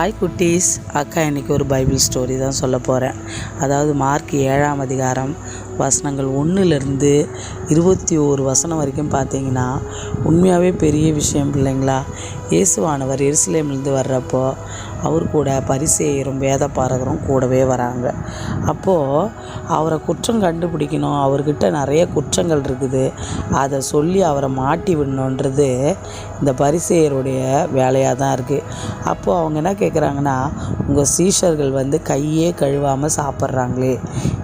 Hi குட்டீஸ். அக்கா இன்றைக்கி ஒரு பைபிள் ஸ்டோரி தான் சொல்ல போகிறேன் அதாவது மார்க் ஏழாம் அதிகாரம் வசனங்கள் ஒன்றுலேருந்து இருபத்தி ஓரு வசனம் வரைக்கும் பார்த்தீங்கன்னா உண்மையாகவே பெரிய விஷயம் இல்லைங்களா இயேசுவானவர் எருசலேம்லேருந்து வர்றப்போ அவர் கூட பரிசேயரும் வேத பாரகரும் கூடவே வராங்க. அப்போது அவரை குற்றம் கண்டுபிடிக்கணும். அவர்கிட்ட நிறைய குற்றங்கள் இருக்குது. அதை சொல்லி அவரை மாட்டி விடணுன்றது இந்த பரிசேயருடைய வேலையாக தான் இருக்குது அப்போது அவங்க என்ன கேட்குறாங்கன்னா உங்கள் சீஷர்கள் வந்து கையே கழுவாமல் சாப்பிட்றாங்களே.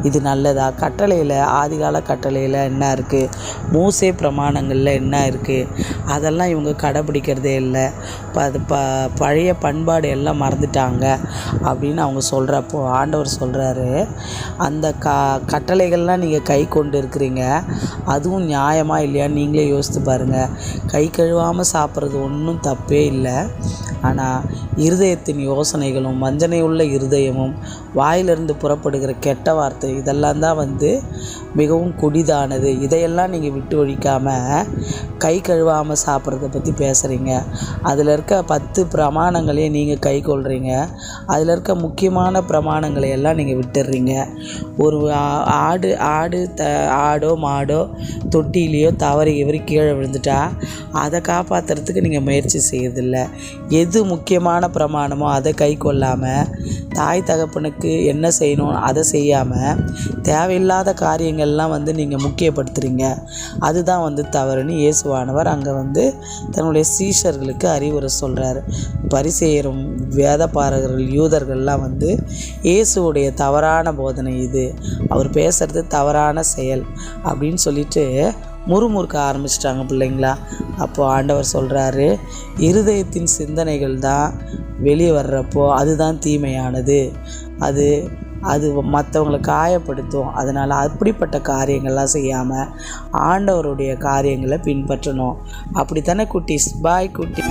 இது நல்லதா? கட்டளை கட்டளையில் ஆதிகால கட்டளையில் என்ன இருக்குது மூசே பிரமாணங்களில் என்ன இருக்குது அதெல்லாம் இவங்க கடைப்பிடிக்கிறதே இல்லை. ப அது ப பழைய பண்பாடு எல்லாம் மறந்துட்டாங்க அப்படின்னு அவங்க சொல்கிறப்போ ஆண்டவர் சொல்கிறாரு அந்த க கட்டளைகள்லாம் நீங்கள் கை கொண்டு இருக்கிறீங்க அதுவும் நியாயமாக இல்லையான்னு நீங்களே யோசித்து பாருங்கள் கை கழுவாமல் சாப்பிட்றது ஒன்றும் தப்பே இல்லை. ஆனால் இருதயத்தின் யோசனைகளும் வஞ்சனை உள்ள இருதயமும் வாயிலிருந்து புறப்படுகிற கெட்ட வார்த்தை இதெல்லாம் தான் வந்து மிகவும் கொடிதானது. இதையெல்லாம் நீங்கள் விட்டு ஒழிக்காமல் கை கழுவாமல் சாப்பிட்றத பற்றி பேசுகிறீங்க அதில் இருக்க பத்து பிரமாணங்களையும் நீங்கள் கை கொள்கிறீங்க அதில் இருக்க முக்கியமான பிரமாணங்களை எல்லாம் நீங்கள் விட்டுடுறீங்க ஒரு ஆ- ஆடு ஆடு த ஆடோ மாடோ தொட்டிலையோ தவறி இவரி கீழே விழுந்துட்டா அதை காப்பாற்றுறதுக்கு நீங்கள் முயற்சி செய்யறதில்ல. எது முக்கியமான பிரமாணமோ அதை கை கொள்ளாமல் தாய் தகப்பனுக்கு என்ன செய்யணும் அதை செய்யாமல் தேவையில்லாத காரியங்கள்லாம் வந்து நீங்கள் முக்கியப்படுத்துகிறீங்க அதுதான் வந்து தவறுன்னு இயேசுவானவர் அங்கே வந்து தன்னுடைய சீஷர்களுக்கு அறிவுரை சொல்கிறாரு பரிசேயரும் வேதப்பாரகர்கள் யூதர்கள்லாம் வந்து இயேசுவுடைய தவறான போதனை இது. அவர் பேசுகிறது தவறான செயல் அப்படின்னு சொல்லிட்டு முறுமுறுக்க ஆரம்பிச்சிட்டாங்க பிள்ளைங்களா. அப்போது ஆண்டவர் சொல்கிறாரு இருதயத்தின் சிந்தனைகள் தான் வெளியே வர்றப்போ அதுதான் தீமையானது. அது அது மற்றவங்களை காயப்படுத்தும். அதனால் அப்படிப்பட்ட காரியங்கள்லாம் செய்யாமல் ஆண்டவருடைய காரியங்களை பின்பற்றணும். அப்படித்தானே குட்டீஸ்? பாய் குட்டி.